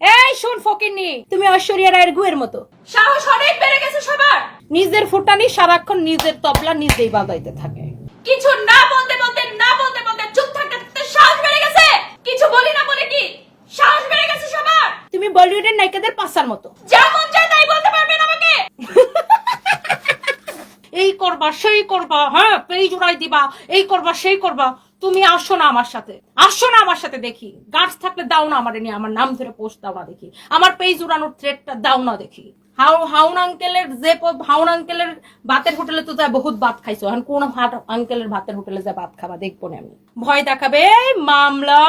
এই শোন ফকিনি তুমি ঐশ্বরিয়া রায়ের গুয়ের মতো। সাহস অনেক বেড়ে গেছে সবার। নিজের ফুটানি সারাক্ষণ নিজের তবলা নিজেই বাজাইতে থাকে। কিছু না বলতে বলতে না বলতে বলতে চুপ থাকতে থাকতে সাহস বেড়ে গেছে। কিছু বলি না বলে কি? সাহস বেড়ে গেছে সবার। তুমি বলিউডের নায়িকাদের পাশার মতো। যা মন চায় তাই বলতে পারবেন আমাকে। এই করবা সেই করবা হ্যাঁ পেজ উড়াই দিবা এই করবা সেই করবা। তুমি আসো না আমার সাথে। আসো না আমার সাথে দেখি। গাছ থাকলে দাও না আমার নিয়ে আমার নাম ধরে পোস্ট দাও না দেখি। আমার পেজ উড়ানোর থ্রেডটা দাও না দেখি। হাউ, হাউন আঙ্কেলের যে হাউন আঙ্কেলের ভাতের হোটেলে তো যা বহুত ভাত খাইছো। এখন কোন ভাত, আঙ্কেলের ভাতের হোটেলে যা ভাত খাবা, দেখব না আমি। ভয় দেখাবে মামলা।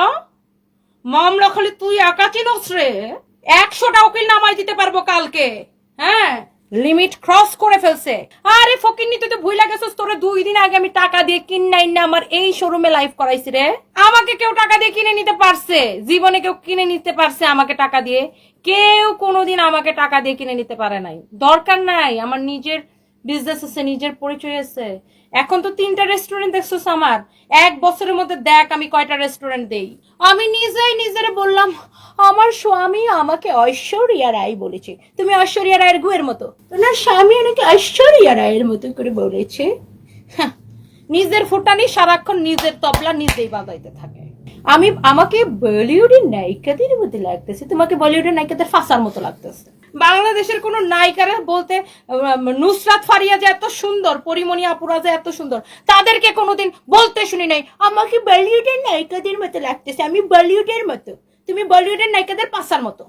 মামলা খালি তুই একা চিনস রে। একশোটা উকিল নামাই দিতে পারব কালকে। হ্যাঁ? লিমিট ক্রস করে ফেলছে। আরে ফকির তুই তো ভুইলা গেছিস, তোরে দুই দিন আগে আমি টাকা দিয়ে কিনাই না আমার এই শোরুমে লাইভ করাইছি রে। আমাকে কেউ টাকা দিয়ে কিনে নিতে পারছে, জীবনে কেউ কিনে নিতে পারছে আমাকে টাকা দিয়ে। কেউ কোনোদিন আমাকে টাকা দিয়ে কিনে নিতে পারে নাই। দরকার নাই, আমার নিজের বিজনেস আছে, নিজের পরিচয় আছে। এখন তো তিনটা রেস্টুরেন্ট দেখছ আমার। এক বছরের মধ্যে দেখ আমি কয়টা রেস্টুরেন্ট দেই। আমি নিজেই নিজের বললাম, আমার স্বামী আমাকে ঐশ্বরিয়া রায় বলেছে। তুমি ঐশ্বরিয়া রায়ের গুয়ের মতো। তোমার স্বামী আমাকে ঐশ্বরিয়া রায়ের মতো করে বলেছে? নিজের ফুটানি সারাক্ষণ নিজের তবলা নিজেই বাজাইতে থাকে। আমি, আমাকে বলিউডের নায়িকাদের মতো লাগতেছে, তোমাকে বলিউডের নায়িকাদের ফাঁসার মতো লাগতেছে। বাংলাদেশের কোন নায়িকারা বলতে নুসরাত ফারিয়া যে এত সুন্দর, পরিমণি আপুরা যে এত সুন্দর, তাদেরকে কোনোদিন বলতে শুনি নাই। আমাকে বলিউডের নায়িকাদের মতো লাগতেছে, আমি বলিউডের মতো। তুমি বলিউডের নায়িকাদের পাশার মতো।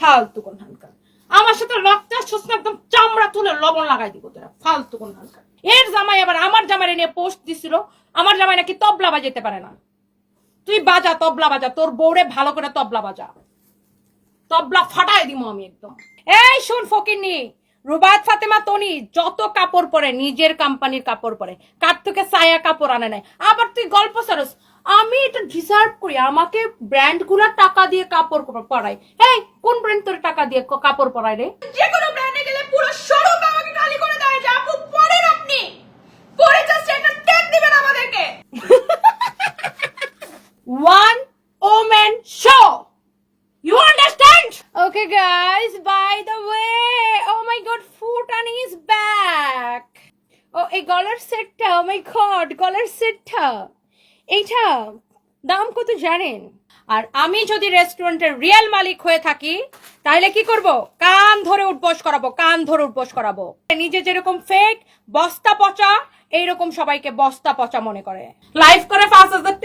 ফালতু কোন হানকা আমার সাথে রক্ত একদম চামড়া তুলে লবণ লাগাই দিব তোরা, ফালতু কোন হানকা এর জামাই আবার আমার জামাই নিয়ে পোস্ট দিছিল, আমার জামাই নাকি তবলা বাজাইতে পারে না। তুই বাজা, তবলা বাজা, তোর বউরে ভালো করে তবলা বাজা। তবলা ফাটাই দিব আমি একদম। এই শুন ফকিনি রুবায়ত ফাতেমা তনি যত কাপড় পরে, নিজের কোম্পানির কাপড় পরে, কার থেকে সায়া কাপড় আনে নাই? আবার তুই গল্প সারস, আমি এটা ডিজার্ভ করি, আমাকে ব্র্যান্ডগুলা টাকা দিয়ে কাপড় পরাই এই কোন ব্র্যান্ড তোর টাকা দিয়ে কাপড় পরাই রে? যে কোনো ব্র্যান্ডে গেলে পুরো শোরুম আমাকে খালি করে দেয় যে আপু পরেন আপনি পরে জাস্ট একটা ট্যাগ দিবেন আমাদেরকে one woman show. You understand? Okay, guys, by the way, oh my god, Futan is back. Oh, এই গলার সেটটা oh my god, গলার সেটটা এইটা দাম কত জানেন? আর আমি যদি রেস্টুরেন্টের রিয়েল মালিক হয়ে থাকি তাহলে কি করব? কান ধরে উঠবস করাবো কান ধরে উঠবস করাবো। নিজে যেরকম ফেক বস্তা পচা এইরকম সবাইকে বস্তা পচা মনে করে। লাইভ করে পাঁচ হাজার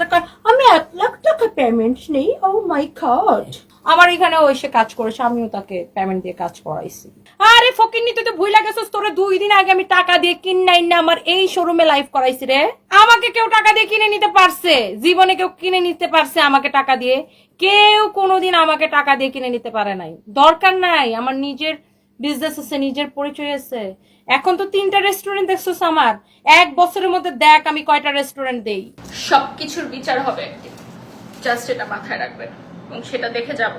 টাকা আমি এক লাখ টাকা পেমেন্ট নেই ও মাই গড আমার এখানে ও এসে কাজ করেছে, আমিও তাকে পেমেন্ট দিয়ে কাজ করাইছি। আরে ফকিন্নি, তুই তো ভুইলা গেছিস, তোরে দুই দিন আগে আমি টাকা দিয়ে কিনাই না আমার এই শোরুমে লাইভ করাইছি রে। আমাকে কেউ টাকা দিয়ে কিনে নিতে পারছে, জীবনে কেউ কিনে নিতে পারছে আমাকে টাকা দিয়ে। কেউ কোনোদিন আমাকে টাকা দিয়ে কিনে নিতে পারে নাই। দরকার নাই, আমার নিজের বিজনেস আছে, নিজের পরিচয় আছে। এখন তো তিনটা রেস্টুরেন্ট দেখছোস আমার। এক বছরের মধ্যে দেখ আমি কয়টা রেস্টুরেন্ট দেই। সবকিছুর বিচার হবে জাস্ট এটা মাথায় রাখবেন। এবং সেটা দেখে যাব।